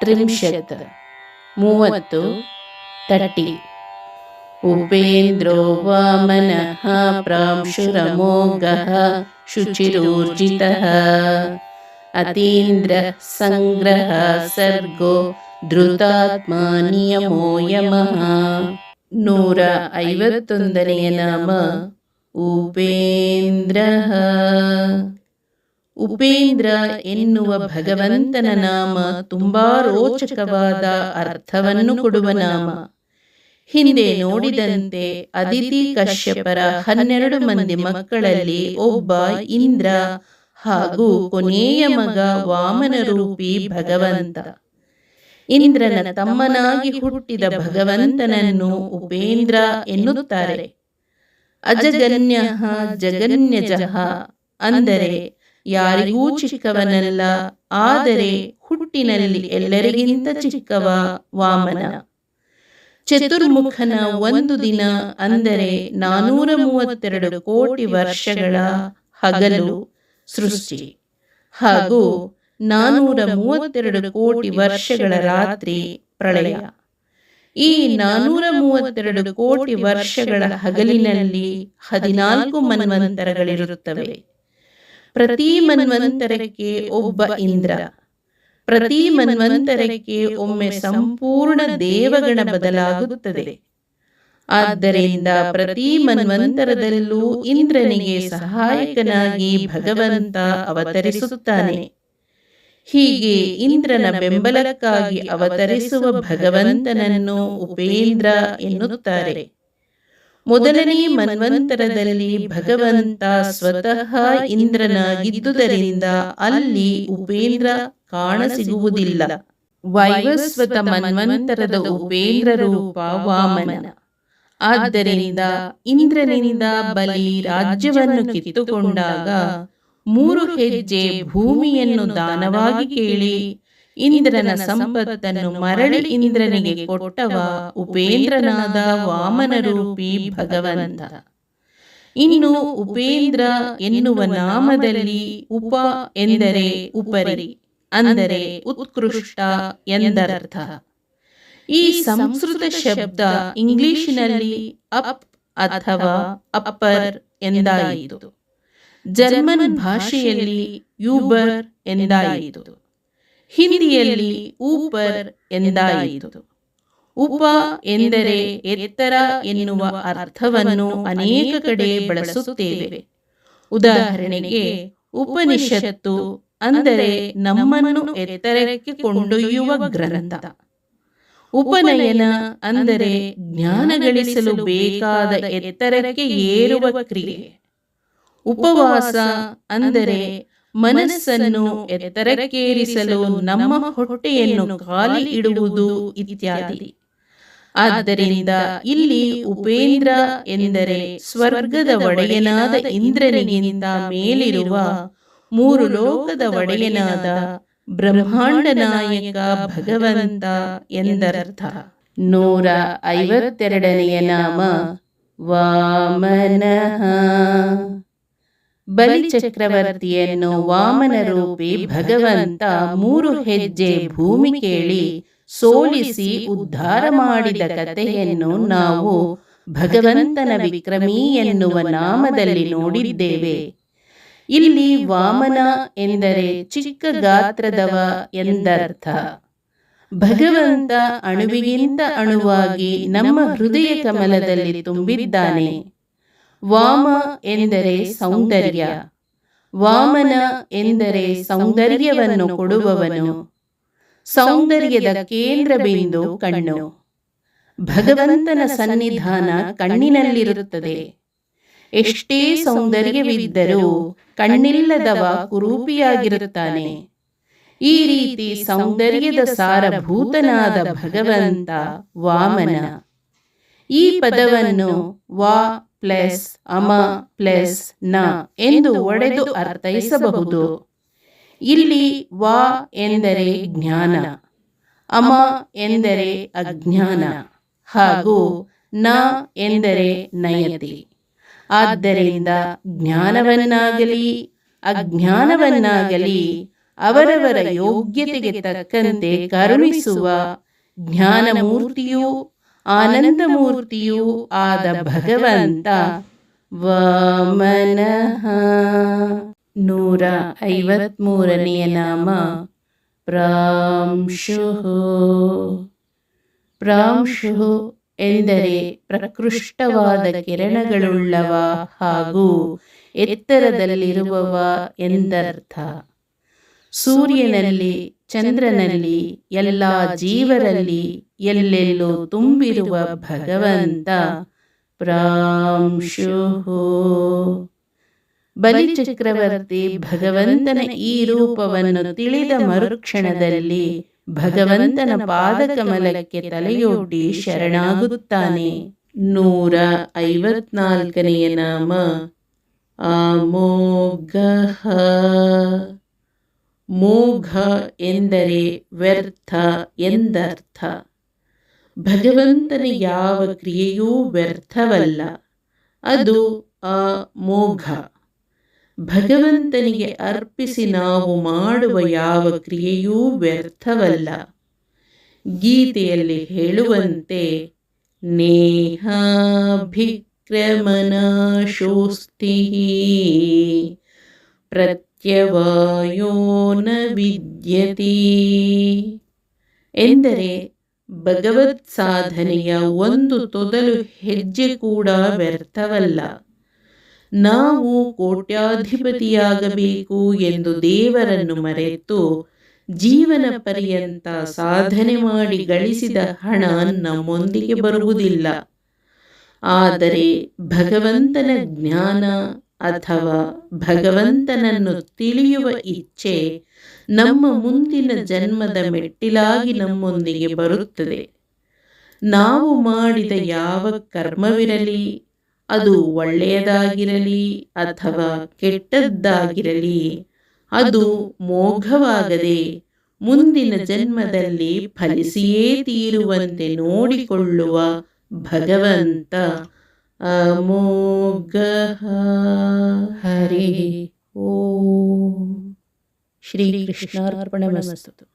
ಸ್ತೋತ್ರ ತ್ರಿಂಶತ್ ಮೂವತ್ತು ತಟಿ ಉಪೇಂದ್ರೋ ವಾಮನಃ ಪ್ರಾಂಶುರಮೋಘಃ ಶುಚಿರೂರ್ಜಿತಃ ಅತೀಂದ್ರ ಸಂಗ್ರಹ ಸರ್ಗೋ ಧೃತಾತ್ಮ ನಿಯಮೋ ಯಮಃ ನೂರ ಐವತ್ತೊಂದನೆಯ ನಾಮ ಉಪೇಂದ್ರ ಉಪೇಂದ್ರ ಎನ್ನುವ ಭಗವಂತನ ನಾಮ ತುಂಬಾ ರೋಚಕವಾದ ಅರ್ಥವನ್ನು ಕೊಡುವ ನಾಮ. ಹಿಂದೆ ನೋಡಿದಂತೆ ಅದಿತಿ ಕಶ್ಯಪರ ಹನ್ನೆರಡು ಮಂದಿ ಮಕ್ಕಳಲ್ಲಿ ಒಬ್ಬ ಇಂದ್ರ ಹಾಗೂ ಕೊನೆಯ ಮಗ ವಾಮನ ರೂಪಿ ಭಗವಂತ. ಇಂದ್ರನ ತಮ್ಮನಾಗಿ ಹುಟ್ಟಿದ ಭಗವಂತನನ್ನು ಉಪೇಂದ್ರ ಎನ್ನುತ್ತಾರೆ. ಅಜಗನ್ಯ ಜಗನ್ಯಜಃ ಅಂದರೆ ಯಾರಿಗೂ ಚಿಕ್ಕವನಲ್ಲ, ಆದರೆ ಹುಟ್ಟಿನಲ್ಲಿ ಎಲ್ಲರಿಗಿಂತ ಚಿಕ್ಕವ ವಾಮನ. ಚತುರ್ಮುಖನ ಒಂದು ದಿನ ಅಂದರೆ ನಾನೂರ ಮೂವತ್ತೆರಡು ಕೋಟಿ ವರ್ಷಗಳ ಹಗಲು ಸೃಷ್ಟಿ. ಹಾಗೂ ನಾನೂರ ಮೂವತ್ತೆರಡು ಕೋಟಿ ವರ್ಷಗಳ ರಾತ್ರಿ ಪ್ರಳಯ. ಈ ನಾನೂರ ಮೂವತ್ತೆರಡು ಕೋಟಿ ವರ್ಷಗಳ ಹಗಲಿನಲ್ಲಿ ಹದಿನಾಲ್ಕು ಮನ್ವಂತರಗಳಿರುತ್ತವೆ. ಪ್ರತಿ ಮನ್ವಂತರಕ್ಕೆ ಒಬ್ಬ ಇಂದ್ರ. ಪ್ರತಿ ಮನ್ವಂತರಕ್ಕೆ ಒಮ್ಮೆ ಸಂಪೂರ್ಣ ದೇವಗಣ ಬದಲಾಗುತ್ತದೆ. ಆದ್ದರಿಂದ ಪ್ರತಿ ಮನ್ವಂತರದಲ್ಲೂ ಇಂದ್ರನಿಗೆ ಸಹಾಯಕನಾಗಿ ಭಗವಂತ ಅವತರಿಸುತ್ತಾನೆ. ಹೀಗೆ ಇಂದ್ರನ ಬೆಂಬಲಕ್ಕಾಗಿ ಅವತರಿಸುವ ಭಗವಂತನನ್ನು ಉಪೇಂದ್ರ ಎನ್ನುತ್ತಾರೆ. ಮೊದಲನೇ ಮನ್ವಂತರದಲ್ಲಿ ಭಗವಂತ ಸ್ವತಃ ಇಂದ್ರನಾಗಿದ್ದುದರಿಂದ ಅಲ್ಲಿ ಉಪೇಂದ್ರ ಕಾಣಸಿಗುವುದಿಲ್ಲ. ವೈವಸ್ವತ ಮನ್ವಂತರದ ಉಪೇಂದ್ರ ರೂಪ ವಾಮನ ಆದ್ದರಿಂದ ಇಂದ್ರನಿಂದ ಬಲಿ ರಾಜ್ಯವನ್ನು ಕಿತ್ತುಕೊಂಡಾಗ ಮೂರು ಹೆಜ್ಜೆ ಭೂಮಿಯನ್ನು ದಾನವಾಗಿ ಕೇಳಿ ಇಂದ್ರನ ಸಂಪತ್ತನ್ನು ಮರಳಿ ಇಂದ್ರನಿಗೆ ಕೊಟ್ಟವ ಉಪೇಂದ್ರನಾದ ವಾಮನ ರೂಪಿ ಭಗವಂತ. ಇನ್ನು ಉಪೇಂದ್ರ ಎನ್ನುವ ನಾಮದಲ್ಲಿ ಉಪ ಎಂದರೆ ಉಪರಿ ಅಂದರೆ ಉತ್ಕೃಷ್ಟ ಎಂದರ್ಥ. ಈ ಸಂಸ್ಕೃತ ಶಬ್ದ ಇಂಗ್ಲಿಷಿನಲ್ಲಿ ಅಪ್ ಅಥವಾ ಅಪ್ಪರ್ ಎಂದಾಯಿತು. ಜರ್ಮನ್ ಭಾಷೆಯಲ್ಲಿ ಯೂಬರ್ ಎಂದಾಯಿತು. ಹಿಂದಿಯಲ್ಲಿ ಊಪರ್ ಎಂದಾಯಿತು. ಉಪ ಎಂದರೆ ಎತ್ತರ ಎನ್ನುವ ಅರ್ಥವನ್ನು ಅನೇಕ ಕಡೆ ಬಳಸುತ್ತೇವೆ. ಉದಾಹರಣೆಗೆ ಉಪನಿಷತ್ತು ಅಂದರೆ ನಮ್ಮನ್ನು ಎತ್ತರಕ್ಕೆ ಕೊಂಡೊಯ್ಯುವ ಗ್ರಂಥ. ಉಪನಯನ ಅಂದರೆ ಜ್ಞಾನ ಗಳಿಸಲು ಬೇಕಾದ ಎತ್ತರಕ್ಕೆ ಏರುವ ಕ್ರಿಯೆ. ಉಪವಾಸ ಅಂದರೆ ಮನಸ್ಸನ್ನು ಎತ್ತರಕ್ಕೇರಿಸಲು ನಮ್ಮ ಹೊಟ್ಟೆಯನ್ನು ಖಾಲಿ ಇಡುವುದು ಇತ್ಯಾದಿ. ಆದ್ದರಿಂದ ಇಲ್ಲಿ ಉಪೇಂದ್ರ ಎಂದರೆ ಸ್ವರ್ಗದ ಒಡೆಯನಾದ ಇಂದ್ರನಿಗಿಂತ ಮೇಲಿರುವ ಮೂರು ಲೋಕದ ಒಡೆಯನಾದ ಬ್ರಹ್ಮಾಂಡ ನಾಯಕ ಭಗವಂತ ಎಂದರ್ಥ. ನೂರ ಐವತ್ತೆರಡನೆಯ ನಾಮ ವಾಮನಃ. ಬಲಿ ಚಕ್ರವರ್ತಿಯನ್ನು ವಾಮನ ರೂಪಿ ಭಗವಂತ ಮೂರು ಹೆಜ್ಜೆ ಭೂಮಿ ಕೇಳಿ ಸೋಲಿಸಿ ಉದ್ಧಾರ ಮಾಡಿದ ಕಥೆಯನ್ನು ನಾವು ಭಗವಂತನ ವಿಕ್ರಮಿ ಎನ್ನುವ ನಾಮದಲ್ಲಿ ನೋಡಿದ್ದೇವೆ. ಇಲ್ಲಿ ವಾಮನ ಎಂದರೆ ಚಿಕ್ಕ ಗಾತ್ರದವ ಎಂದರ್ಥ. ಭಗವಂತ ಅಣುವಿಗಿಂತ ಅಣುವಾಗಿ ನಮ್ಮ ಹೃದಯ ಕಮಲದಲ್ಲಿ ತುಂಬಿದ್ದಾನೆ. ವಾಮ ಎಂದರೆ ಸೌಂದರ್ಯ. ವಾಮನ ಎಂದರೆ ಸೌಂದರ್ಯವನ್ನು ಕೊಡುವವನು. ಸೌಂದರ್ಯದ ಕೇಂದ್ರ ಬಿಂದು ಕಣ್ಣು. ಭಗವಂತನ ಸನ್ನಿಧಾನ ಕಣ್ಣಿನಲ್ಲಿರುತ್ತದೆ. ಎಷ್ಟೇ ಸೌಂದರ್ಯವಿದ್ದರೂ ಕಣ್ಣಿಲ್ಲದವ ಕುರೂಪಿಯಾಗಿರುತ್ತಾನೆ. ಈ ರೀತಿ ಸೌಂದರ್ಯದ ಸಾರಭೂತನಾದ ಭಗವಂತ ವಾಮನ. ಈ ಪದವನ್ನು ವಾ ಪ್ಲಸ್ ಅಮ ಪ್ಲಸ್ನ ಎಂದು ಒಡೆದು ಅರ್ಥೈಸಬಹುದು. ಇಲ್ಲಿ ವಾ ಎಂದರೆ ಜ್ಞಾನ, ಅಮ ಎಂದರೆ ಅಜ್ಞಾನ, ಹಾಗೂ ನ ಎಂದರೆ ನಯತಿ. ಆದ್ದರಿಂದ ಜ್ಞಾನವನ್ನಾಗಲಿ, ಅಜ್ಞಾನವನ್ನಾಗಲಿ, ಅವರವರ ಯೋಗ್ಯತೆಗೆ ತಕ್ಕಂತೆ ಕರುಣಿಸುವ ಜ್ಞಾನಮೂರ್ತಿಯೂ ಆನಂದಮೂರ್ತಿಯೂ ಆದ ಭಗವಂತ ವಾಮನಃ. ನೂರ ಐವತ್ಮೂರನೆಯ ನಾಮ ಪ್ರಾಂಶು. ಪ್ರಾಂಶು ಎಂದರೆ ಪ್ರಕೃಷ್ಟವಾದ ಕಿರಣಗಳುಳ್ಳವ ಹಾಗೂ ಎತ್ತರದಲ್ಲಿರುವವ ಎಂದರ್ಥ. ಸೂರ್ಯನಲ್ಲಿ, ಚಂದ್ರನಲ್ಲಿ, ಎಲ್ಲ ಜೀವರಲ್ಲಿ ಎಲ್ಲೆಲ್ಲೂ ತುಂಬಿರುವ ಭಗವಂತ ಪ್ರಾಂಶು ಬಲಿಚಕ್ರವರ್ತಿ ಭಗವಂತನ ಈ ರೂಪವನ್ನು ತಿಳಿದ ಮರುಕ್ಷಣದಲ್ಲಿ ಭಗವಂತನ ಪಾದಕಮಲಕ್ಕೆ ತಲೆಯೊಡ್ಡಿ ಶರಣಾಗುತ್ತಾನೆ. ನೂರ ಐವತ್ನಾಲ್ಕನೆಯ ನಾಮ ಅಮೋಘ ಮೋಘ ಎಂದರೆ ವ್ಯರ್ಥ ಎಂದರ್ಥ. ಭಗವಂತನ ಯಾವ ಕ್ರಿಯೆಯೂ ವ್ಯರ್ಥವಲ್ಲ. ಅದು ಅಮೋಘ. ಭಗವಂತನಿಗೆ ಅರ್ಪಿಸಿ ನಾವು ಮಾಡುವ ಯಾವ ಕ್ರಿಯೆಯೂ ವ್ಯರ್ಥವಲ್ಲ. ಗೀತೆಯಲ್ಲಿ ಹೇಳುವಂತೆ, ನೇಹಾಭಿಕ್ರಮನಾಶೋಸ್ತಿ ಪ್ರತ್ಯವಾಯೋ ನ ವಿದ್ಯತಿ ಎಂದರೆ ಭಗವತ್ ಸಾಧನೆಯ ಒಂದು ತೊದಲು ಹೆಜ್ಜೆ ಕೂಡ ವ್ಯರ್ಥವಲ್ಲ. ನಾವು ಕೋಟ್ಯಾಧಿಪತಿಯಾಗಬೇಕು ಎಂದು ದೇವರನ್ನು ಮರೆತು ಜೀವನ ಪರ್ಯಂತ ಸಾಧನೆ ಮಾಡಿ ಗಳಿಸಿದ ಹಣ ನಮ್ಮೊಂದಿಗೆ ಬರುವುದಿಲ್ಲ. ಆದರೆ ಭಗವಂತನ ಜ್ಞಾನ ಅಥವಾ ಭಗವಂತನನ್ನು ತಿಳಿಯುವ ಇಚ್ಛೆ ನಮ್ಮ ಮುಂದಿನ ಜನ್ಮದ ಮೆಟ್ಟಿಲಾಗಿ ನಮ್ಮೊಂದಿಗೆ ಬರುತ್ತದೆ. ನಾವು ಮಾಡಿದ ಯಾವ ಕರ್ಮವಿರಲಿ, ಅದು ಒಳ್ಳೆಯದಾಗಿರಲಿ ಅಥವಾ ಕೆಟ್ಟದ್ದಾಗಿರಲಿ, ಅದು ಮೋಘವಾಗದೆ ಮುಂದಿನ ಜನ್ಮದಲ್ಲಿ ಫಲಿಸಿಯೇ ತೀರುವಂತೆ ನೋಡಿಕೊಳ್ಳುವ ಭಗವಂತ. अमोघः। हरे ॐ श्रीकृष्णार्पणमस्तु।